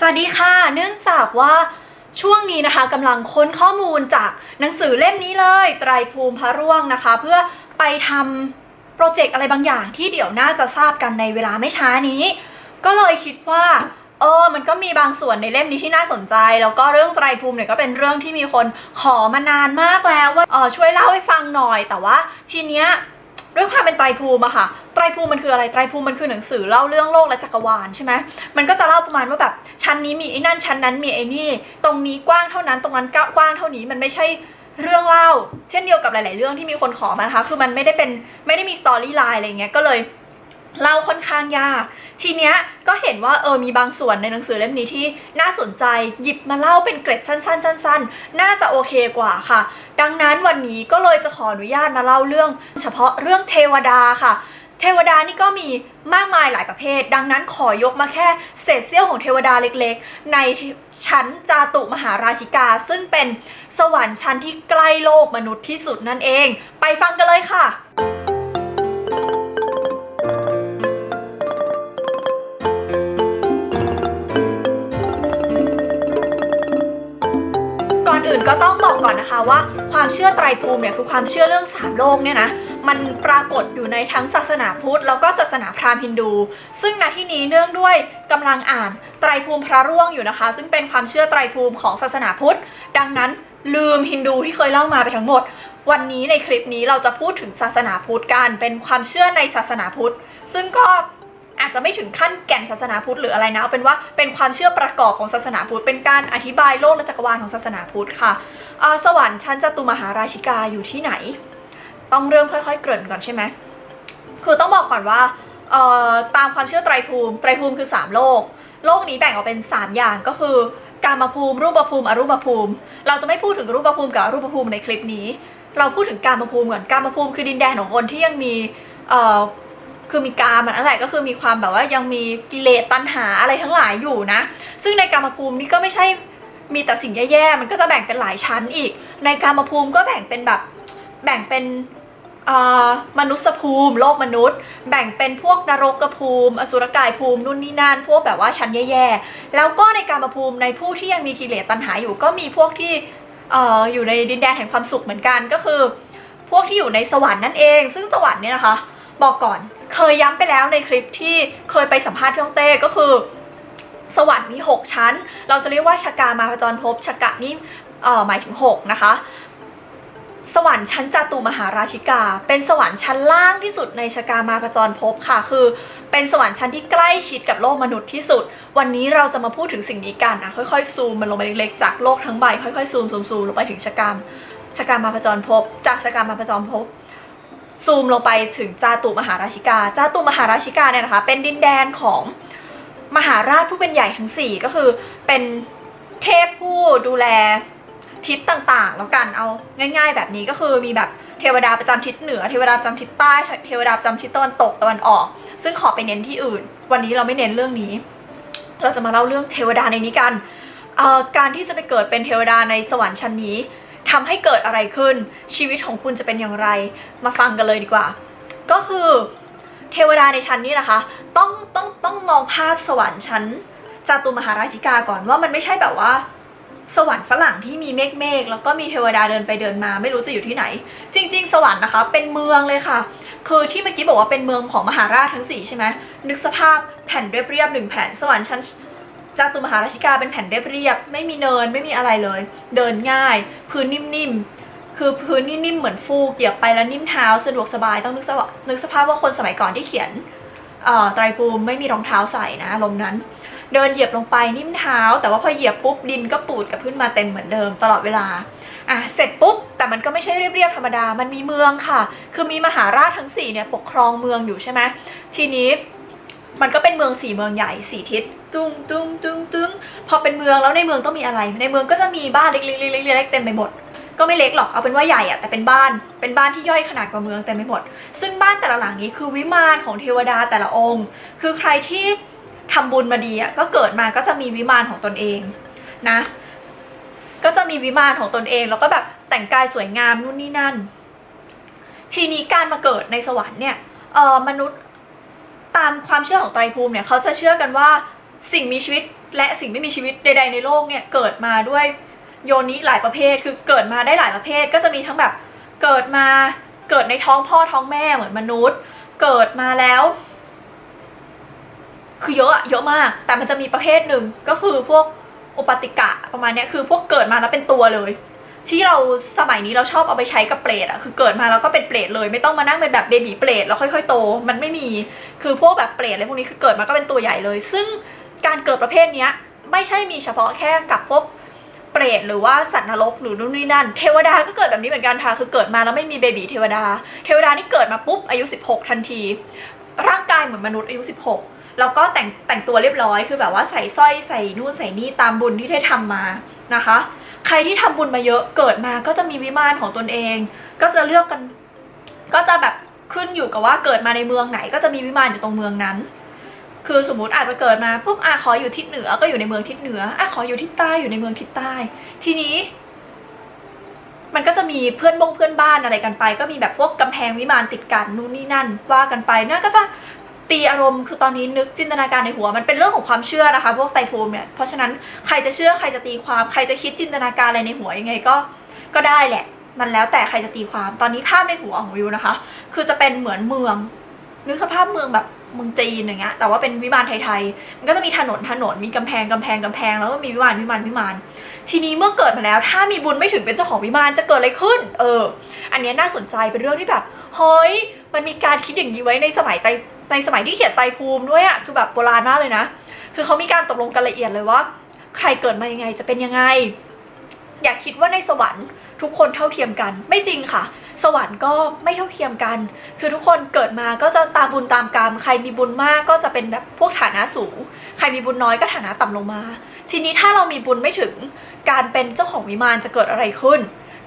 สวัสดีค่ะ เนื่องจากว่าช่วงนี้นะคะกำลังค้นข้อมูลจากหนังสือเล่มนี้เลย ไตรภูมิพระร่วงนะคะ เพื่อไปทำโปรเจกต์อะไรบางอย่างที่เดี๋ยวน่าจะทราบกันในเวลาไม่ช้านี้ ก็เลยคิดว่าเออมันก็มีบางส่วนในเล่มนี้ที่น่าสนใจ แล้วก็เรื่องไตรภูมิเนี่ยก็เป็นเรื่องที่มีคนขอมานานมากแล้วว่าเออช่วยเล่าให้ฟังหน่อย แต่ว่าทีเนี้ย ด้วยความเป็นไตรภูมิอะค่ะ ไตรภูมิมันคืออะไร ไตรภูมิมันคือหนังสือเล่าเรื่องโลกและจักรวาลใช่ไหมมันก็จะเล่าประมาณว่าแบบชั้นนี้มีไอ้นั่นชั้นนั้นมีไอ้นี่ ตรงนี้กว้างเท่านั้นตรงนั้นกว้างเท่านี้มันไม่ใช่เรื่องเล่า เช่นเดียวกับหลาย ๆ เรื่องที่มีคนขอมานะคะ คือมันไม่ได้เป็นไม่ได้มีสตอรี่ไลน์อะไรเงี้ยก็เลย เล่าค่อนข้างยาก ทีเนี้ยก็เห็นว่าเออมีบางส่วนในหนังสือเล่มนี้ที่น่าสนใจหยิบมาเล่าเป็นเกร็ดสั้นๆสั้นๆน่าจะโอเคกว่าค่ะ ดังนั้นวันนี้ก็เลยจะขออนุญาตมาเล่าเรื่อง เฉพาะเรื่องเทวดาค่ะ เทวดานี่ก็มีมากมายหลายประเภท ดังนั้นขอยกมาแค่เศษเสี้ยวของเทวดาเล็กๆ ในชั้นจาตุมหาราชิกา ซึ่งเป็นสวรรค์ชั้นที่ใกล้โลกมนุษย์ที่สุดนั่นเอง ไปฟังกันเลยค่ะ ก็ต้องบอกก่อนนะคะว่าความเชื่อไตรภูมิเนี่ยคือความเชื่อเรื่องสามโลกเนี่ยนะมันปรากฏอยู่ในทั้งศาสนาพุทธแล้วก็ศาสนาพราหมณ์ฮินดู ซึ่งณที่นี้เนื่องด้วยกำลังอ่านไตรภูมิพระร่วงอยู่นะคะ ซึ่งเป็นความเชื่อไตรภูมิของศาสนาพุทธ ดังนั้นลืมฮินดูที่เคยเล่ามาไปทั้งหมด วันนี้ในคลิปนี้เราจะพูดถึงศาสนาพุทธกันเป็นความเชื่อในศาสนาพุทธ ซึ่งก็ อาจจะไม่ถึงขั้นแก่นศาสนาพุทธหรืออะไรนะเอาเป็นว่าเป็นความเชื่อประกอบของศาสนาพุทธเป็นการอธิบายโลกและจักรวาลของศาสนาพุทธค่ะสวรรค์ชั้นจตุมหาราชิกาอยู่ที่ไหน ต้องเริ่มค่อย ๆ เกริ่นก่อนใช่ไหมคือต้องบอกก่อนว่าตามความเชื่อไตรภูมิไตรภูมิคือ 3 โลก โลกนี้แบ่งออกเป็น 3 อย่างก็คือ กามภูมิ รูปภูมิอรูปภูมิ เราจะไม่พูดถึงรูปภูมิกับอรูปภูมิในคลิปนี้ เราพูดถึงกามภูมิก่อนกามภูมิคือดินแดนของคนที่ยังมี คือมีกามันอะไรก็คือมีความแบบว่ายังมีกิเลสตัณหาอะไรทั้งหลายอยู่นะ ซึ่งในกามภูมินี่ก็ไม่ใช่มีแต่สิ่งแย่ๆ มันก็จะแบ่งเป็นหลายชั้นอีก ในกามภูมิก็แบ่งเป็นแบบแบ่งเป็นมนุษยภูมิ โลกมนุษย์ แบ่งเป็นพวกนรกภูมิ อสุรกายภูมินู่นนี่นั่นพวกแบบว่าชั้นแย่ๆ แล้วก็ในกามภูมิในผู้ที่ยังมีกิเลสตัณหาอยู่ก็มีพวกที่ออยู่ในดินแดนแห่งความสุขเหมือนกันก็คือ พวกที่อยู่ในสวรรค์นั่นเอง ซึ่งสวรรค์เนี่ยนะคะ บอกก่อน เคยย้ำไปแล้วในคลิปที่เคยไปสัมภาษณ์พี่ฮ่องเต้ก็คือ สวรรค์มี 6 ชั้น เราจะเรียกว่าชากามาพจรภพชากะนี่เอ่อหมายถึง 6 นะคะ สวรรค์ชั้นจตุมหาราชิกา เป็นสวรรค์ชั้นล่างที่สุดในชากามาพจรภพค่ะ คือเป็นสวรรค์ชั้นที่ใกล้ชิดกับโลกมนุษย์ที่สุด วันนี้เราจะมาพูดถึงสิ่งนี้กันนะค่อยๆซูมมันลงไปเล็กๆจากโลกทั้งใบค่อยๆซูมซูมซูมลงไปถึงชากามชากามาพจรภพจากชากามาพจรภพ ซูมลงไปถึงจาตุมหาราชิกา จาตุมหาราชิกาเนี่ยนะคะ เป็นดินแดนของมหาราชผู้เป็นใหญ่ทั้งสี่ก็คือเป็นเทพผู้ดูแลทิศต่างๆ แล้วกันเอาง่าย ๆ แบบนี้ก็คือมีแบบเทวดาประจำทิศเหนือเทวดาประจำทิศใต้เทวดาประจำทิศตะวันตกตะวันออก ซึ่งขอไปเน้นที่อื่น วันนี้เราไม่เน้นเรื่องนี้ เราจะมาเล่าเรื่องเทวดาในนี้กันการที่จะไปเกิดเป็นเทวดาในสวรรค์ชั้นนี้ ทำให้เกิดอะไรขึ้น ชีวิตของคุณจะเป็นอย่างไร มาฟังกันเลยดีกว่า ก็คือเทวดาในชั้นนี้นะคะ ต้องต้องต้องมองภาพสวรรค์ชั้นจตุมหาราชิกาก่อนว่ามันไม่ใช่แบบว่า สวรรค์ฝรั่งที่มีเมฆเมฆแล้วก็มีเทวดาเดินไปเดินมา ไม่รู้จะอยู่ที่ไหน จริง ๆ สวรรค์นะคะ เป็นเมืองเลยค่ะ คือที่เมื่อกี้บอกว่าเป็นเมืองของมหาราชทั้งสี่ใช่ไหมนึกสภาพแผ่นเรียบๆหนึ่งแผ่นสวรรค์ชั้น จตุมหาราชิกาเป็นแผ่นเรียบๆไม่มีเนินไม่มีอะไรเลย เดินง่าย พื้นนิ่มๆ คือพื้นนิ่มๆเหมือนฟูกเหยียบไปแล้วนิ่มเท้าสะดวกสบายต้องนึกสภาพนึกสภาพว่าคนสมัยก่อนที่เขียนไตรภูมิไม่มีรองเท้าใส่นะลมนั้น เดินเหยียบลงไปนิ่มเท้า แต่ว่าพอเหยียบปุ๊บดินก็ปูดกับขึ้นมาเต็มเหมือนเดิมตลอดเวลาอะเสร็จปุ๊บแต่มันก็ไม่ใช่เรียบๆธรรมดา มันมีเมืองค่ะ คือมีมหาราชทั้งสี่เนี่ยปกครองเมืองอยู่ใช่ไหมทีนี้ มันก็เป็นเมืองสี่เมืองใหญ่สี่ทิศตุ้งตุ้งตุ้งตุ้งพอเป็นเมืองแล้วในเมืองต้องมีอะไร ในเมืองก็จะมีบ้านเล็กๆๆๆๆเต็มไปหมดก็ไม่เล็กหรอกเอาเป็นว่าใหญ่อะแต่เป็นบ้านเป็นบ้านที่ย่อยขนาดกว่าเมืองเต็มไปหมด ซึ่งบ้านแต่ละหลังนี้คือวิมานของเทวดาแต่ละองค์ คือใครที่ทำบุญมาดีอะก็เกิดมาก็จะมีวิมานของตนเองนะ ก็จะมีวิมานของตนเองแล้วก็แบบแต่งกายสวยงามนู่นนี่นั่น ทีนี้การมาเกิดในสวรรค์เนี่ยเออมนุษย์ ตามความเชื่อของไตรภูมิเนี่ยเขาจะเชื่อกันว่าสิ่งมีชีวิตและสิ่งไม่มีชีวิตใด ๆ ในโลกเนี่ยเกิดมาด้วยโยนิหลายประเภท คือเกิดมาได้หลายประเภท ก็จะมีทั้งแบบเกิดมาเกิดในท้องพ่อท้องแม่เหมือนมนุษย์ เกิดมาแล้ว คือเยอะเยอะมาก แต่มันจะมีประเภทหนึ่งก็คือพวกอุปติกะประมาณนี้คือพวกเกิดมาแล้วเป็นตัวเลย ที่เราสมัยนี้เราชอบเอาไปใช้กับเปรตอะคือเกิดมาแล้วก็เป็นเปรตเลยไม่ต้องมานั่งเป็นแบบเบบีเปรตแล้วค่อย ๆ โต มันไม่มีคือพวกแบบเปรตอะไรพวกนี้คือเกิดมาก็เป็นตัวใหญ่เลย ซึ่งการเกิดประเภทเนี้ยไม่ใช่มีเฉพาะแค่กับพวกเปรตหรือว่าสัตว์นรกหรือนู่นนี่นั่น เทวดาก็เกิดแบบนี้เหมือนกันค่ะคือเกิดมาแล้วไม่มีเบบีเทวดา เทวดานี่เกิดมาปุ๊บอายุ 16 ทันที ร่างกายเหมือนมนุษย์อายุ 16 แล้วก็แต่งแต่งตัวเรียบร้อยคือแบบว่าใส่สร้อยใส่นู่นใส่นี่ตามบุญที่ได้ทำมานะคะ ใครที่ทำบุญมาเยอะเกิดมาก็จะมีวิมานของตนเอง ก็จะเลือกกัน ก็จะแบบขึ้นอยู่กับว่าเกิดมาในเมืองไหน ก็จะมีวิมานอยู่ตรงเมืองนั้น คือสมมติอาจจะเกิดมาปุ๊บอะขออยู่ทิศเหนือ ก็อยู่ในเมืองทิศเหนืออะขออยู่ทิศใต้อยู่ในเมืองทิศใต้ ทีนี้ มันก็จะมีเพื่อนบงเพื่อนบ้านอะไรกันไป ก็มีแบบพวกกำแพงวิมานติดกันนู่นนี่นั่น ว่ากันไปนั่นก็จะ ตีอารมณ์คือตอนนี้นึกจินตนาการในหัว มันเป็นเรื่องของความเชื่อนะคะ พวกไตรภูมิเนี่ยเพราะฉะนั้นใครจะเชื่อใครจะตีความใครจะคิดจินตนาการอะไรในหัวยังไงก็ก็ได้แหละ มันแล้วแต่ใครจะตีความตอนนี้ภาพในหัวของวิวนะคะ คือจะเป็นเหมือนเมือง นึกสภาพเมืองแบบเมืองจีนอย่างเงี้ยแต่ว่าเป็นวิมานไทยๆมันก็จะมีถนนถนนมีกำแพงกำแพงกำแพงแล้วก็มีวิมานวิมานวิมาน ทีนี้เมื่อเกิดมาแล้ว ถ้ามีบุญไม่ถึงเป็นเจ้าของวิมานจะเกิดอะไรขึ้น เออ อันนี้น่าสนใจเป็นเรื่องที่แบบเฮ้ยมันมีการคิดอย่างนี้ไว้ในสมัยไต ในสมัยที่เขียนไตรภูมิด้วยอะคือแบบโบราณมากเลยนะ คือเขามีการตกลงกันละเอียดเลยว่า ใครเกิดมายังไงจะเป็นยังไง อย่าคิดว่าในสวรรค์ทุกคนเท่าเทียมกัน ไม่จริงค่ะ สวรรค์ก็ไม่เท่าเทียมกัน คือทุกคนเกิดมาก็จะตามบุญตามกรรม ใครมีบุญมากก็จะเป็นแบบพวกฐานะสูง ใครมีบุญน้อยก็ฐานะต่ำลงมา ทีนี้ถ้าเรามีบุญไม่ถึง การเป็นเจ้าของวิมานจะเกิดอะไรขึ้น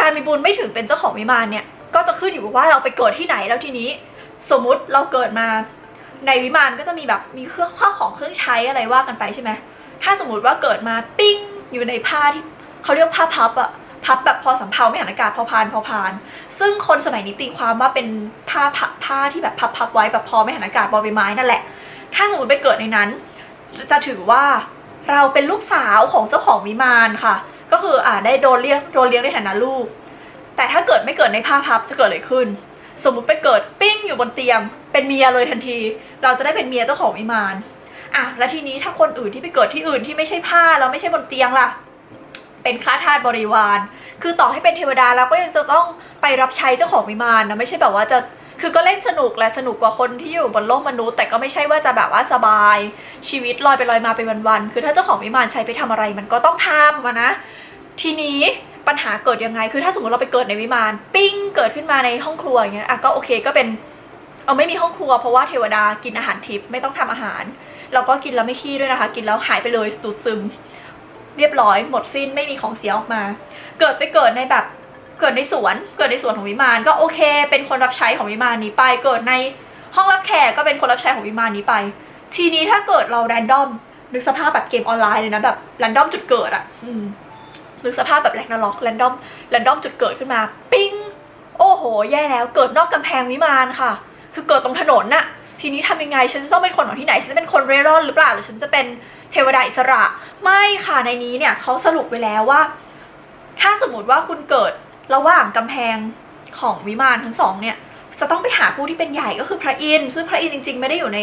การมีบุญไม่ถึงเป็นเจ้าของวิมานเนี่ย ก็จะขึ้นอยู่กับว่าเราไปเกิดที่ไหนแล้วทีนี้ สมมุติเราเกิดมา ในวิมานก็จะมีแบบมีเครื่องข้าวของเครื่องใช้อะไรว่ากันไปใช่ไหมถ้าสมมติว่าเกิดมาปิ้งอยู่ในผ้าที่เขาเรียกผ้าพับอะพับแบบพอสำเภาไม่หันอากาศพอพานพอพาน ซึ่งคนสมัยนี้ตีความว่าเป็นผ้าพับผ้าที่แบบพับพับไว้แบบพอไม่หันอากาศบอใบไม้นั่นแหละ ถ้าสมมติไปเกิดในนั้น จะถือว่าเราเป็นลูกสาวของเจ้าของวิมานค่ะ ก็คืออ่าได้โดนเรียกโดนเลี้ยงในฐานะลูก แต่ถ้าเกิดไม่เกิดในผ้าพับจะเกิดอะไรขึ้น สมมุติไปเกิดปิ้งอยู่บนเตียง เป็นเมียเลยทันที เราจะได้เป็นเมียเจ้าของวิมานอะแล้วทีนี้ถ้าคนอื่นที่ไปเกิดที่อื่นที่ไม่ใช่ผ้าแล้วไม่ใช่บนเตียงล่ะ เป็นข้าทาสบริวาร คือต่อให้เป็นเทวดาแล้วก็ยังจะต้องไปรับใช้เจ้าของวิมานนะไม่ใช่แบบว่าจะคือก็เล่นสนุกและสนุกกว่าคนที่อยู่บนโลกมนุษย์แต่ก็ไม่ใช่ว่าจะแบบว่าสบายชีวิตลอยไปลอยมาไปวันๆคือถ้าเจ้าของวิมานใช้ไปทำอะไร มันก็ต้องทำอะนะ ทีนี้ปัญหาเกิดยังไง คือถ้าสมมติเราไปเกิดในวิมาน เกิดขึ้นมาในห้องครัวอย่างเงี้ยอะก็โอเคก็เป็นเอาไม่มีห้องครัวเพราะว่าเทวดากินอาหารทิพย์ไม่ต้องทำอาหาร แล้วก็กินแล้วไม่ขี้ด้วยนะคะ กินแล้วหายไปเลยดูดซึม เรียบร้อยหมดสิ้นไม่มีของเสียออกมา เกิดไปเกิดในแบบเกิดในสวน เกิดในสวนของวิมานก็โอเค เป็นคนรับใช้ของวิมานนี้ไป เกิดในห้องรับแขกก็เป็นคนรับใช้ของวิมานนี้ไป ทีนี้ถ้าเกิดเราแรนดอมนึกสภาพแบบเกมออนไลน์เลยนะแบบแรนดอมจุดเกิดอะนึกสภาพแบบแรกนาล็อกแรนดอมแรนดอมจุดเกิดขึ้นมา ปิ้ง แย่แล้วเกิดนอกกำแพงวิมานค่ะ คือเกิดตรงถนนน่ะ ทีนี้ทำยังไงฉันจะต้องเป็นคนของที่ไหนฉันจะเป็นคนเร่ร่อนหรือเปล่าหรือฉันจะเป็นเทวดาอิสระ ไม่ค่ะในนี้เนี่ยเขาสรุปไว้แล้วว่า ถ้าสมมติว่าคุณเกิดระหว่างกำแพงของวิมานทั้งสองเนี่ยจะต้องไปหาผู้ที่เป็นใหญ่ก็คือพระอินทร์ซึ่งพระอินทร์จริงๆ ไม่ได้อยู่ใน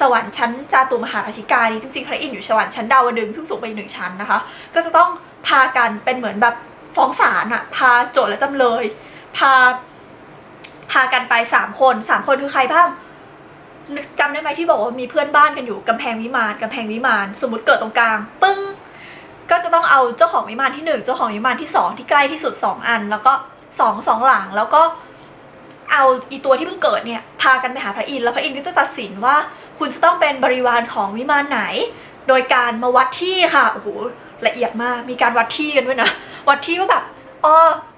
สวรรค์ชั้นจาตุมหาราชิกานี้จริงๆ พระอินทร์อยู่สวรรค์ชั้นดาวดึงซึ่งสูงไปหนึ่งชั้นนะคะ ก็จะต้องพากันเป็นเหมือนแบบฟ้องศาลอะพาโจทย์และจำเลย พา พากันไปสามคนสามคนคือใครบ้างจำได้ไหมที่บอกว่ามีเพื่อนบ้านกันอยู่กำแพงวิมานกำแพงวิมาน สมมติเกิดตรงกลาง ปึ้ง ก็จะต้องเอาเจ้าของวิมานที่หนึ่งเจ้าของวิมานที่สองที่ใกล้ที่สุดสองอัน แล้วก็สองสองหลังแล้วก็เอาอีตัวที่เพิ่งเกิดเนี่ยพากันไปหาพระอินทร์แล้วพระอินทร์ก็จะตัดสินว่า คุณจะต้องเป็นบริวารของวิมานไหน โดยการมาวัดที่ค่ะโอ้โหละเอียดมากมีการวัดที่กันด้วยนะวัดที่ว่าแบบอ๋อ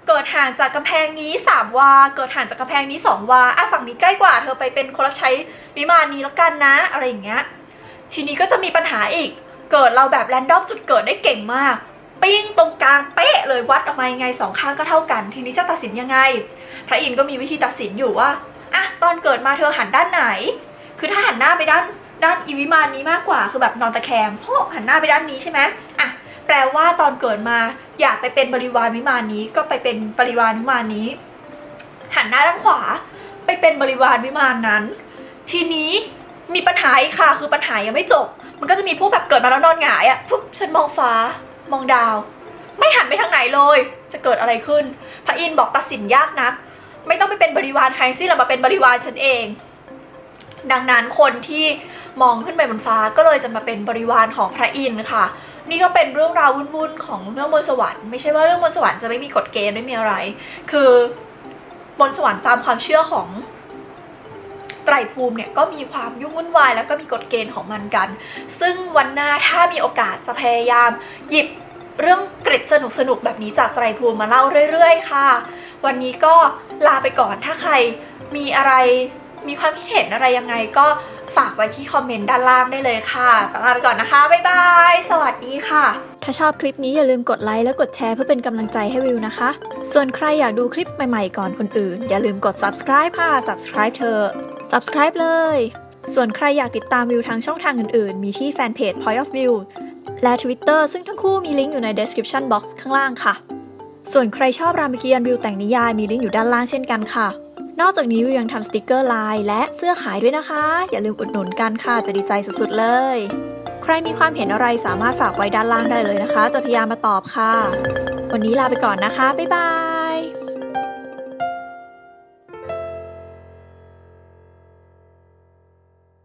เกิดห่างจากกำแพงนี้สามวา เกิดห่างจากกำแพงนี้สองวา อะฝั่งนี้ใกล้กว่าเธอไปเป็นคนรับใช้วิมานนี้แล้วกันนะ อะไรอย่างเงี้ย ทีนี้ก็จะมีปัญหาอีก เกิดเราแบบแรนดอมจุดเกิดได้เก่งมาก ปิ้งตรงกลางเป๊ะเลยวัดออกมายังไงสองข้างก็เท่ากัน ทีนี้จะตัดสินยังไง พระอินทร์ก็มีวิธีตัดสินอยู่ว่า อะตอนเกิดมาเธอหันด้านไหน คือถ้าหันหน้าไปด้านด้านอีวิมานนี้มากกว่า คือแบบนอนตะแคงเพราะหันหน้าไปด้านนี้ใช่ไหม แปลว่าตอนเกิดมาอยากไปเป็นบริวารวิมานนี้ ก็ไปเป็นบริวารวิมานนี้ หันหน้าด้านขวา ไปเป็นบริวารวิมานนั้น ทีนี้มีปัญหาอีกค่ะ คือปัญหายังไม่จบ มันก็จะมีพวกแบบเกิดมาแล้วนอนหงายอะ่ะปุ๊บฉันมองฟ้ามองดาว ไม่หันไปทางไหนเลย จะเกิดอะไรขึ้น พระอินทร์บอกตัดสินยากนะไม่ต้องไปเป็นบริวารใครสิเรามาเป็นบริวารฉันเอง ดังนั้นคนที่มองขึ้นไปบนฟ้าก็เลยจะมาเป็นบริวารของพระอินทร์ค่ะ นี่ก็เป็นเรื่องราววุ่นๆของเรื่องบนสวรรค์ไม่ใช่ว่าเรื่องบนสวรรค์จะไม่มีกฎเกณฑ์ไม่มีอะไร คือบนสวรรค์ตามความเชื่อของไตรภูมิเนี่ยก็มีความยุ่งวุ่นวายแล้วก็มีกฎเกณฑ์ของมันกัน ซึ่งวันหน้าถ้ามีโอกาสจะพยายามหยิบเรื่องกริดสนุกๆแบบนี้จากไตรภูมิมาเล่าเรื่อย ๆ ค่ะ วันนี้ก็ลาไปก่อนถ้าใครมีอะไรมีความคิดเห็นอะไรยังไงก็ ฝากไว้ที่คอมเมนต์ด้านล่างได้เลยค่ะลาไปก่อนนะคะ บ๊ายบาย สวัสดีค่ะ ถ้าชอบคลิปนี้อย่าลืมกดไลค์และกดแชร์เพื่อเป็นกำลังใจให้วิวนะคะ ส่วนใครอยากดูคลิปใหม่ๆ ก่อนคนอื่น อย่าลืมกด subscribe ค่ะ subscribe เธอ subscribe เลย ส่วนใครอยากติดตามวิวทางช่องทางอื่นๆ มีที่แฟนเพจ Point of View และ Twitter ซึ่งทั้งคู่มีลิงก์อยู่ใน description box ข้างล่างค่ะ ส่วนใครชอบรามเกียรติ์วิวแต่งนิยายมีลิงก์อยู่ด้านล่างเช่นกันค่ะ นอกจากนี้วิวยังทำสติกเกอร์ลายและเสื้อขายด้วยนะคะ อย่าลืมอุดหนุนกันค่ะจะดีใจสุดๆเลย ใครมีความเห็นอะไรสามารถฝากไว้ด้านล่างได้เลยนะคะ จะพยายามมาตอบค่ะ วันนี้ลาไปก่อนนะคะ บ๊ายบาย